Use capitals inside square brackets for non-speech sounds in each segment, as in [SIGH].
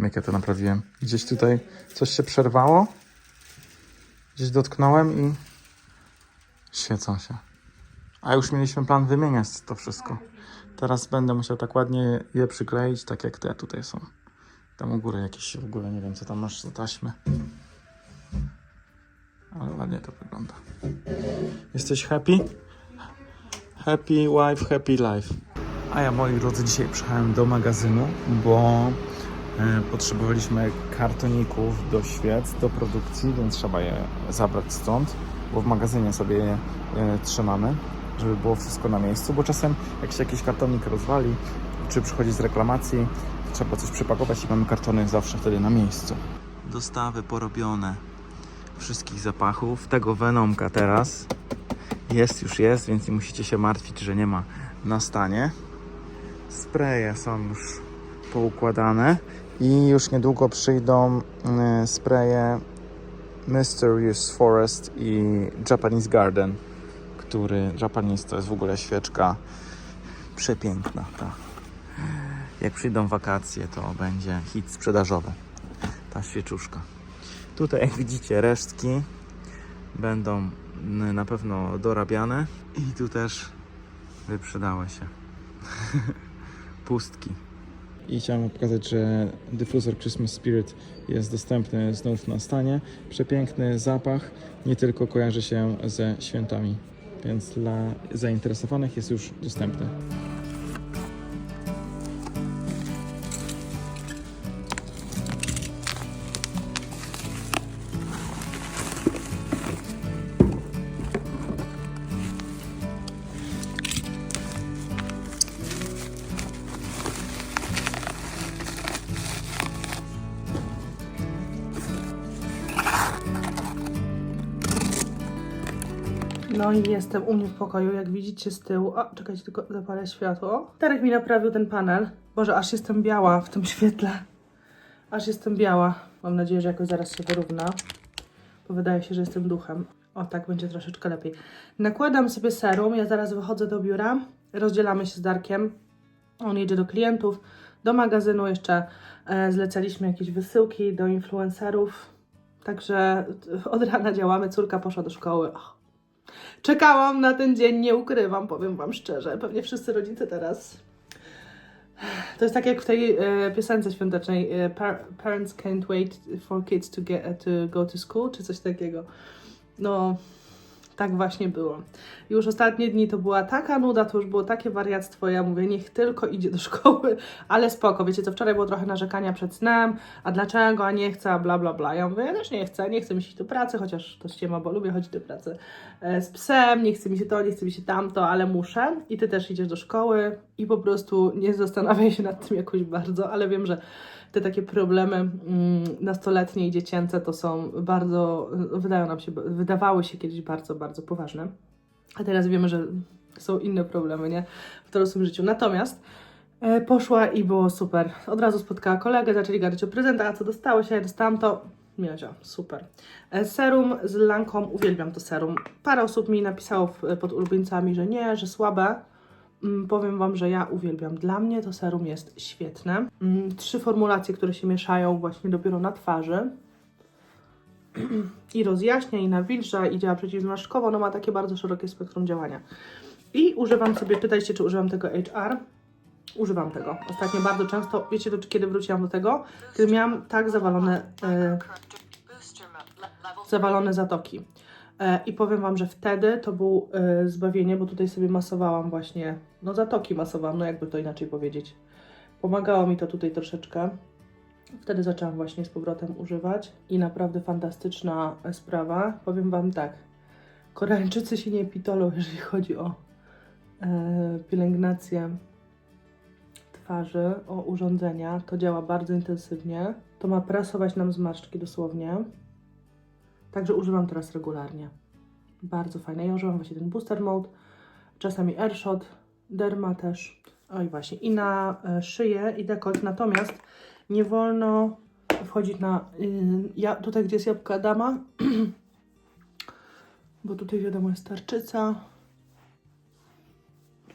wiem jak ja to naprawiłem. Gdzieś tutaj coś się przerwało. Gdzieś dotknąłem i świecą się. A już mieliśmy plan wymieniać to wszystko. Teraz będę musiał tak ładnie je przykleić, tak jak te tutaj są. Tam u góry jakieś w ogóle nie wiem co tam masz za taśmy. Ale ładnie to wygląda. Jesteś happy? Happy wife, happy life. A ja moi drodzy dzisiaj przyjechałem do magazynu, bo potrzebowaliśmy kartoników do świec, do produkcji, więc trzeba je zabrać stąd, bo w magazynie sobie je e, trzymamy, żeby było wszystko na miejscu, bo czasem jak się jakiś kartonik rozwali, czy przychodzi z reklamacji, trzeba coś przypakować i mamy kartony zawsze wtedy na miejscu. Dostawy porobione wszystkich zapachów, tego Venomka teraz jest już jest, więc nie musicie się martwić, że nie ma na stanie. Spreje są już poukładane i już niedługo przyjdą y, spreje Mysterious Forest i Japanese Garden, który Japanese to jest w ogóle świeczka przepiękna. Ta. Jak przyjdą wakacje, to będzie hit sprzedażowy. Ta świeczuszka. Tutaj jak widzicie resztki będą mm, na pewno dorabiane i tu też wyprzedały się [LAUGHS] pustki. I chciałem pokazać, że dyfuzor Christmas Spirit jest dostępny znów na stanie. Przepiękny zapach, nie tylko kojarzy się ze świętami, więc dla zainteresowanych jest już dostępny. No i jestem u mnie w pokoju, jak widzicie z tyłu. O, czekajcie, tylko zapalę światło. Tarek mi naprawił ten panel. Boże, aż jestem biała w tym świetle. Aż jestem biała. Mam nadzieję, że jakoś zaraz się wyrówna. Bo wydaje się, że jestem duchem. O, tak będzie troszeczkę lepiej. Nakładam sobie serum, ja zaraz wychodzę do biura. Rozdzielamy się z Darkiem. On jedzie do klientów, do magazynu jeszcze. E, zlecaliśmy jakieś wysyłki do influencerów. Także od rana działamy. Córka poszła do szkoły. Czekałam na ten dzień, nie ukrywam, powiem Wam szczerze. Pewnie wszyscy rodzice teraz. To jest tak jak w tej e, piosence świątecznej. E, par parents can't wait for kids to, get, to go to school, czy coś takiego. No, tak właśnie było. Już ostatnie dni to była taka nuda, to już było takie wariactwo. Ja mówię, niech tylko idzie do szkoły, ale spoko. Wiecie co, wczoraj było trochę narzekania przed snem, a dlaczego, a nie chcę, a bla bla bla. Ja mówię, ja też nie chcę, nie chcę mi iść do pracy, chociaż to ściema, bo lubię chodzić do pracy z psem, nie chce mi się to, nie chce mi się tamto, ale muszę. I ty też idziesz do szkoły i po prostu nie zastanawiaj się nad tym jakoś bardzo, ale wiem, że te takie problemy mm, nastoletnie i dziecięce to są bardzo, wydają nam się, wydawały się kiedyś bardzo, bardzo poważne. A teraz wiemy, że są inne problemy, nie? W dorosłym życiu. Natomiast e, poszła i było super. Od razu spotkała kolegę, zaczęli gadać o prezentach, a co dostało się, ja dostałam to. Miozia, super. E, Serum z Lanką, uwielbiam to serum. Parę osób mi napisało w- pod ulubieńcami, że nie, że słabe. Mm, Powiem Wam, że ja uwielbiam. Dla mnie to serum jest świetne. Mm, Trzy formulacje, które się mieszają właśnie dopiero na twarzy. [CLEARS THROAT] I rozjaśnia, i nawilża, i działa przeciwzmarszczkowo. No ma takie bardzo szerokie spektrum działania. I używam sobie, pytajcie, czy używam tego HR. Używam tego. Ostatnio bardzo często, wiecie, do, kiedy wróciłam do tego? Kiedy miałam tak zawalone, e, zawalone zatoki. E, I powiem Wam, że wtedy to był e, zbawienie, bo tutaj sobie masowałam właśnie, no zatoki masowałam, no jakby to inaczej powiedzieć. Pomagało mi to tutaj troszeczkę. Wtedy zaczęłam właśnie z powrotem używać i naprawdę fantastyczna e, sprawa. Powiem Wam tak, Koreańczycy się nie pitolą, jeżeli chodzi o e, pielęgnację twarzy, o urządzenia. To działa bardzo intensywnie. To ma prasować nam zmarszczki dosłownie. Także używam teraz regularnie. Bardzo fajne. Ja używam właśnie ten Booster Mode, czasami Airshot, Derma też. Oj właśnie. I na e, szyję i dekolt. Natomiast nie wolno wchodzić na... Yy, ja, tutaj, gdzie jest jabłka dama, [CLEARS THROAT] bo tutaj wiadomo jest tarczyca.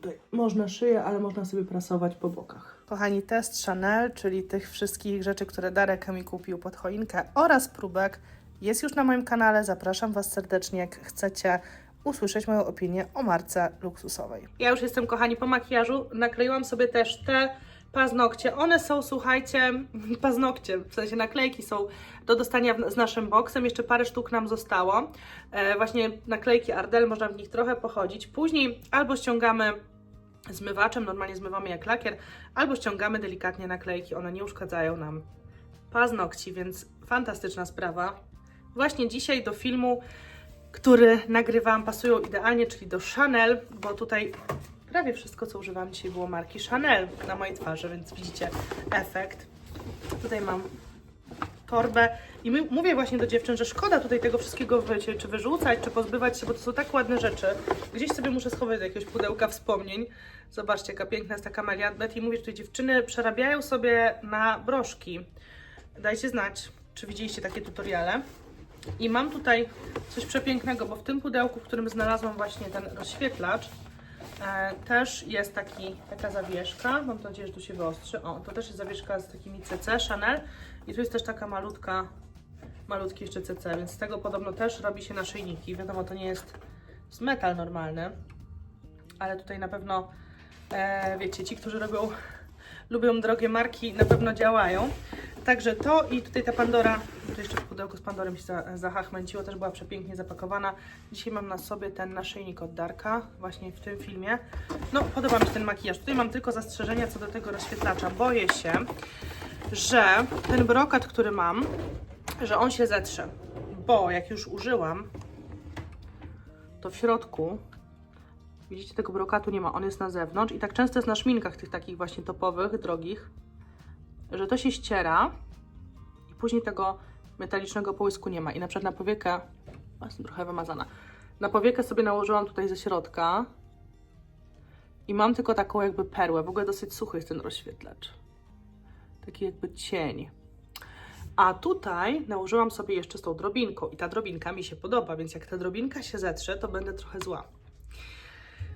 Tutaj można szyję, ale można sobie prasować po bokach. Kochani, test Chanel, czyli tych wszystkich rzeczy, które Darek mi kupił pod choinkę oraz próbek jest już na moim kanale. Zapraszam Was serdecznie, jak chcecie usłyszeć moją opinię o marce luksusowej. Ja już jestem, kochani, po makijażu. Nakleiłam sobie też te paznokcie. One są, słuchajcie, [LAUGHS] paznokcie, w sensie naklejki są do dostania z naszym boksem. Jeszcze parę sztuk nam zostało. E, właśnie naklejki Ardell, można w nich trochę pochodzić. Później albo ściągamy zmywaczem, normalnie zmywamy jak lakier, albo ściągamy delikatnie naklejki. One nie uszkadzają nam paznokci, więc fantastyczna sprawa. Właśnie dzisiaj do filmu, który nagrywam, pasują idealnie, czyli do Chanel, bo tutaj prawie wszystko, co używam dzisiaj było marki Chanel na mojej twarzy, więc widzicie efekt. Tutaj mam torbę i my, mówię właśnie do dziewczyn, że szkoda tutaj tego wszystkiego wycie, czy wyrzucać, czy pozbywać się, bo to są tak ładne rzeczy. Gdzieś sobie muszę schować do jakiegoś pudełka wspomnień. Zobaczcie, jaka piękna jest taka Maria Betty. Mówię, że tutaj dziewczyny przerabiają sobie na broszki. Dajcie znać, czy widzieliście takie tutoriale. I mam tutaj coś przepięknego, bo w tym pudełku, w którym znalazłam właśnie ten rozświetlacz, e, też jest taki, taka zawieszka. Mam nadzieję, że tu się wyostrzy. O, to też jest zawieszka z takimi CC Chanel. I tu jest też taka malutka, malutki jeszcze CC, więc z tego podobno też robi się naszyjniki. Wiadomo, to nie jest, jest metal normalny, ale tutaj na pewno, e, wiecie, ci, którzy robią, [LAUGHS] lubią drogie marki, na pewno działają. Także to i tutaj ta Pandora, to jeszcze w pudełku z Pandorem się za- zahachmęciło, też była przepięknie zapakowana. Dzisiaj mam na sobie ten naszyjnik od Darka, właśnie w tym filmie. No, podoba mi się ten makijaż. Tutaj mam tylko zastrzeżenia co do tego rozświetlacza. Boję się, że ten brokat, który mam, że on się zetrze. Bo jak już użyłam, to w środku, widzicie, tego brokatu nie ma, on jest na zewnątrz i tak często jest na szminkach tych takich właśnie topowych, drogich, że to się ściera i później tego metalicznego połysku nie ma. I na przykład na powiekę, jestem trochę wymazana, na powiekę sobie nałożyłam tutaj ze środka i mam tylko taką jakby perłę. W ogóle dosyć suchy jest ten rozświetlacz. Taki jakby cień. A tutaj nałożyłam sobie jeszcze z tą drobinką i ta drobinka mi się podoba, więc jak ta drobinka się zetrze, to będę trochę zła.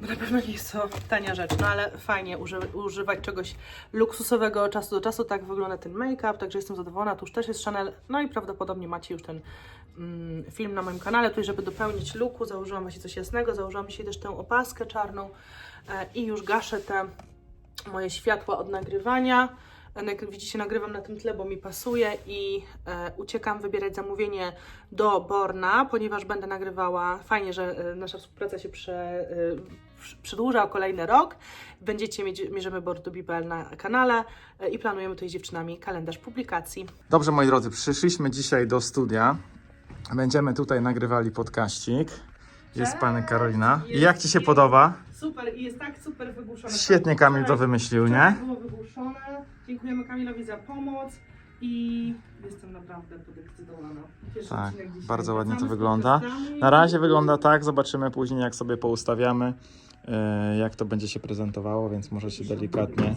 Bo na pewno nie jest to tania rzecz, no ale fajnie uży używać czegoś luksusowego od czasu do czasu. Tak wygląda ten make-up, także jestem zadowolona. Tu już też jest Chanel, no i prawdopodobnie macie już ten mm, film na moim kanale. Tutaj, żeby dopełnić luku, założyłam właśnie coś jasnego, założyłam dzisiaj też tę opaskę czarną e, i już gaszę te moje światła od nagrywania. Jak widzicie, nagrywam na tym tle, bo mi pasuje i e, uciekam wybierać zamówienie do Borna, ponieważ będę nagrywała. Fajnie, że e, nasza współpraca się prze, e, przedłuża o kolejny rok. Będziecie mieć Mierzymy BBL na kanale e, i planujemy tutaj z dziewczynami kalendarz publikacji. Dobrze, moi drodzy, przyszliśmy dzisiaj do studia. Będziemy tutaj nagrywali podkaścik. Jest Cześć! pani Karolina. I jak Ci się podoba? Super i jest tak super wygłuszone. Świetnie Kamil to wymyślił, nie? Tak było wygłuszone. Dziękujemy Kamilowi za pomoc i jestem naprawdę podekscytowana. Pierwszy Tak, odcinek dzisiaj. bardzo ładnie to Wracamy z wygląda. podcastami. Na razie wygląda tak, zobaczymy później jak sobie poustawiamy, e, jak to będzie się prezentowało, więc może się delikatnie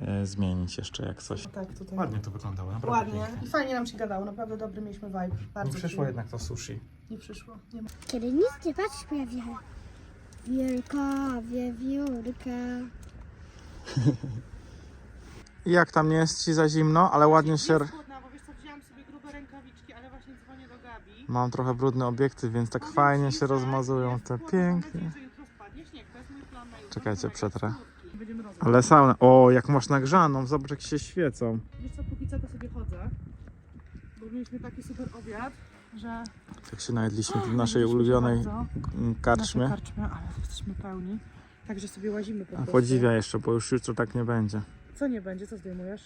e, zmienić jeszcze jak coś. Tak, tutaj. Ładnie to wyglądało, naprawdę Ładnie. pięknie. I fajnie nam się gadało, naprawdę dobry mieliśmy vibe. Bardzo Nie przyszło przyjemny. jednak to sushi. Nie przyszło. Nie ma. Kiedy nic nie patrz, pojawia wielka wiewiórka. [LAUGHS] I jak tam nie jest Ci za zimno, ale ładnie się... Jest chłodna, bo wiesz co, wzięłam sobie grube rękawiczki, ale właśnie dzwonię do Gabi. Mam trochę brudny obiektyw, więc tak Powiem fajnie ci, się że rozmazują jest te chłodno. Mam pięknie. nadzieję, że jutro spadnie śnieg. To jest mój plan na jutro. Czekajcie, przetrę. słodki. Będziemy rozmawiać. Ale sauna. O, jak masz nagrzaną, zobacz jak się świecą. Wiesz co, póki co to sobie chodzę, bo mieliśmy taki super obiad, że Tak się najedliśmy w naszej ulubionej bardzo. mm, Nasze karczmie. karczmy, ale jesteśmy pełni, także sobie łazimy po A podziwia jeszcze, bo już jutro tak nie będzie. Co nie będzie, co zdejmujesz?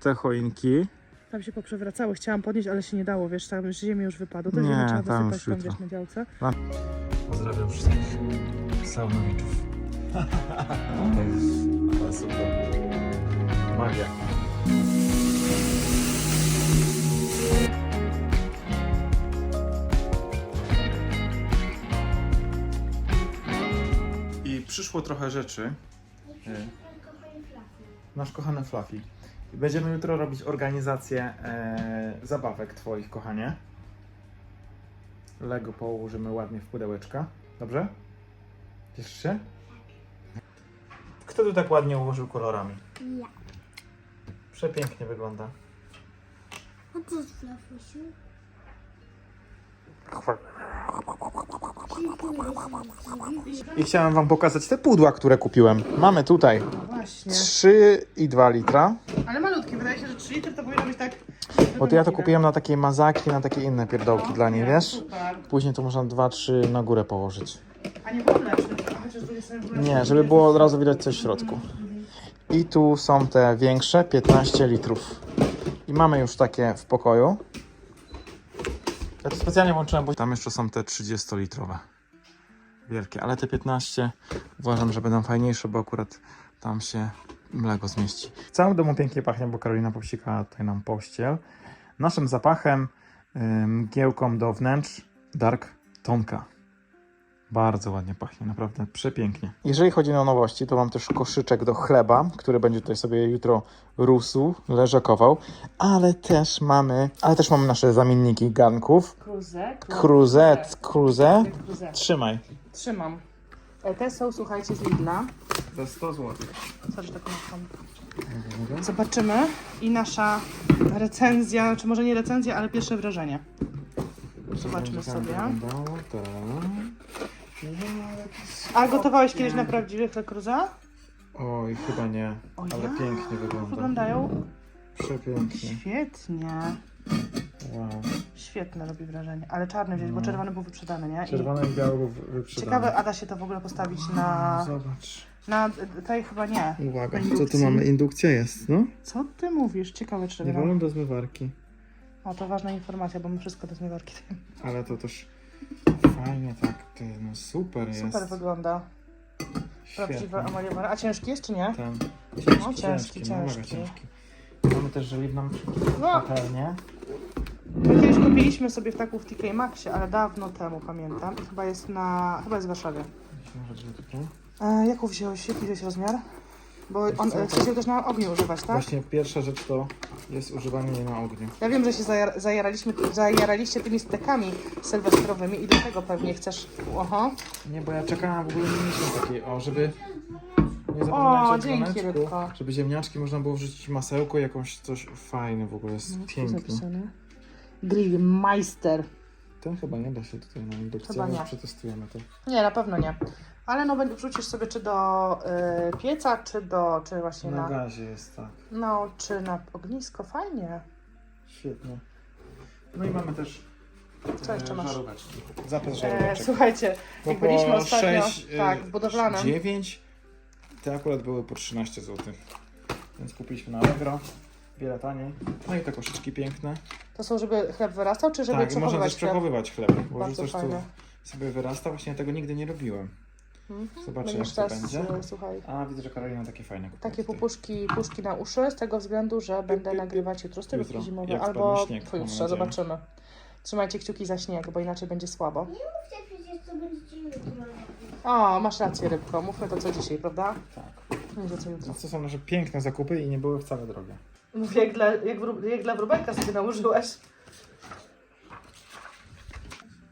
Te choinki. Tam się poprzewracało, chciałam podnieść, ale się nie dało, wiesz, tam z ziemi już wypadło. To Nie, ziemię trzeba tam wysypać już tam, wiesz, na działce. Pozdrawiam wszystkich saunowiczów. [LAUGHS] Magia. Przyszło trochę rzeczy. Nasz kochany Fluffy. Będziemy jutro robić organizację e, zabawek Twoich, kochanie. Lego położymy ładnie w pudełeczka. Dobrze? Cieszysz się? Kto tu tak ładnie ułożył kolorami? Ja. Przepięknie wygląda. A co flafusiu? I chciałem wam pokazać te pudła, które kupiłem. Mamy tutaj No właśnie. 3,2 litra. Ale malutki, wydaje się, że 3 litry to powinno być tak... Bo to ja to kupiłem na takie mazaki, na takie inne pierdołki dla niej, wiesz? Super. Później to można 2-3 na górę położyć. A nie było mleczne, a chociaż z drugiej strony mleczne. Nie, żeby było od razu widać coś w środku. I tu są te większe, 15 litrów. I mamy już takie w pokoju. Ja to specjalnie włączyłem, bo tam jeszcze są te 30-litrowe. Wielkie, ale te 15 uważam, że będą fajniejsze, bo akurat tam się mleko zmieści. W całym domu pięknie pachnie, bo Karolina popsikała tutaj nam pościel. Naszym zapachem, mgiełką do wnętrz, Dark Tonka. Bardzo ładnie pachnie, naprawdę przepięknie. Jeżeli chodzi o nowości, to mam też koszyczek do chleba, który będzie tutaj sobie jutro rósł, leżakował, ale też mamy, ale też mamy nasze zamienniki garnków. Kruzę. Cruzet, cruze. Kruzę. Trzymaj. Trzymam. E, Te są, słuchajcie, z Lidla. Za 100 zł. Sorry, taką mam. Zobaczymy. I nasza recenzja, czy może nie recenzja, ale pierwsze wrażenie. Zobaczmy sobie. A gotowałeś kiedyś na prawdziwych Le Cruza? Oj, chyba nie, O ale ja, pięknie wygląda. Wyglądają Przepięknie. świetnie. Wow. Świetne robi wrażenie. Ale czarny wziąć, bo No. czerwony był wyprzedany, nie? I Czerwone i białe wyprzedane. ciekawe, a da się to w ogóle postawić na... Zobacz. Na tej chyba nie. Uwaga, Na co tu indukcji. mamy? Indukcja jest, no? Co ty mówisz? Ciekawe, czy Nie wolno do zmywarki. O, to ważna informacja, bo my wszystko do zmywarki. [LAUGHS] Ale to też fajnie tak, ty, no super jest. Super wygląda. Prawdziwe emaliowane. A ciężki jest, czy nie? Ten. No, ciężki, no, mega ciężki. ciężki. Mamy też żeliwną No, patelnię. my kiedyś kupiliśmy sobie w taką w TK Maxie, ale dawno temu pamiętam. I chyba jest na... chyba jest w Warszawie. Myślę, że tutaj. E, jaką wziąłeś? Jaki wziąłeś rozmiar? Bo on co, e, chcecie też na ogniu używać, tak? Właśnie pierwsza rzecz to jest używanie jej na ogniu. Ja wiem, że się zajar zajaraliśmy, zajaraliście tymi stekami sylwestrowymi i dlatego pewnie chcesz... Oho. Nie, bo ja czekałam, w ogóle nie mieliśmy takiej, o, żeby nie O, zapominać o dzięki, dzwoneczku, rybko. żeby ziemniaczki można było wrzucić masełko, jakąś coś fajne w ogóle, jest No, tu piękny. zapisane. Grillmeister. Ten chyba nie da się tutaj na indukcję, Chyba ale nie. przetestujemy to. Nie, na pewno nie. Ale no wrzucisz sobie czy do y, pieca, czy do, czy właśnie Na na, gazie jest tak. no, czy na ognisko, fajnie. Świetnie. No i mamy też Co jeszcze masz? żaróweczki. Zapas E, żaróweczek. słuchajcie, Bo jak byliśmy ostatnio, sześć, e, tak, w budowlanym, 9, te akurat były po 13 zł. Więc kupiliśmy na Allegro, wiele taniej. No i te koszyczki piękne. to są, żeby chleb wyrastał, czy żeby tak, i można przechowywać też chleb? przechowywać chleb, bo Bardzo rzucasz tu fajne. sobie wyrasta. Właśnie ja tego nigdy nie robiłem. Mhm. Zobaczę jak Będziesz to teraz, będzie. e, słuchaj, A widzę, że Karolina takie fajne kupiła takie tutaj. pupuszki, puszki na uszy, z tego względu, że będę nagrywać jutro Jutro, stylówki zimowe, jak albo spadnie śnieg, mam pojutrze, nadzieję. zobaczymy. Trzymajcie kciuki za śnieg, bo inaczej będzie słabo. Mówcie przecież, co będziecie jutro robić. O, masz rację, rybko, mówmy to co dzisiaj, prawda? Tak. Nie to co jutro. No to są nasze piękne zakupy i nie były wcale drogie. Mówię, jak dla, jak, wró- jak dla wróbelka sobie nałożyłeś.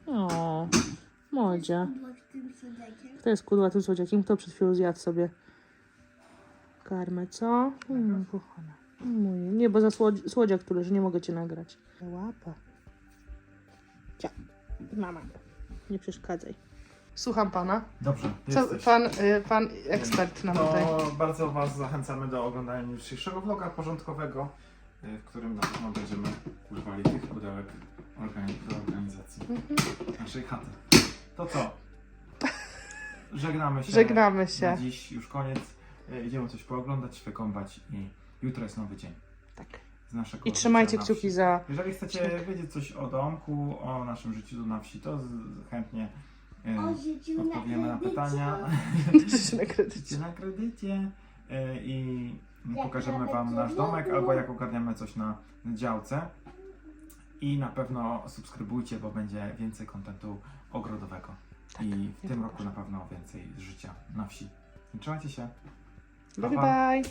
O, modzie. Tym cudekiem. Kto jest kudłatym słodziakiem? Kto przed chwilą zjadł sobie karmę, co? Mm, kochana. Mój, nie, bo za słodzi- słodziak, który, że nie mogę cię nagrać. Łapa. Cia. Mama. Nie przeszkadzaj. Słucham pana. Dobrze, Co jesteś. pan, y, pan ekspert nam tutaj. To bardzo Was zachęcamy do oglądania dzisiejszego vloga porządkowego, y, w którym na pewno będziemy używali tych pudełek organi- do organizacji naszej chaty. To co? Żegnamy się. Żegnamy Na się. dziś już koniec. Y, Idziemy coś pooglądać, wykąpać i jutro jest nowy dzień Tak. z naszego I trzymajcie życia na kciuki za... Jeżeli chcecie wiedzieć coś o domku, o naszym życiu tu na wsi, to z- chętnie y, na odpowiemy na kredycie. pytania. [LAUGHS] na kredycie. Życie na kredycie y, i pokażemy Wam nasz domek albo jak ogarniamy coś na działce. I na pewno subskrybujcie, bo będzie więcej kontentu ogrodowego. I w tym roku na pewno więcej z życia na wsi. Trzymajcie się. Bye pa. bye.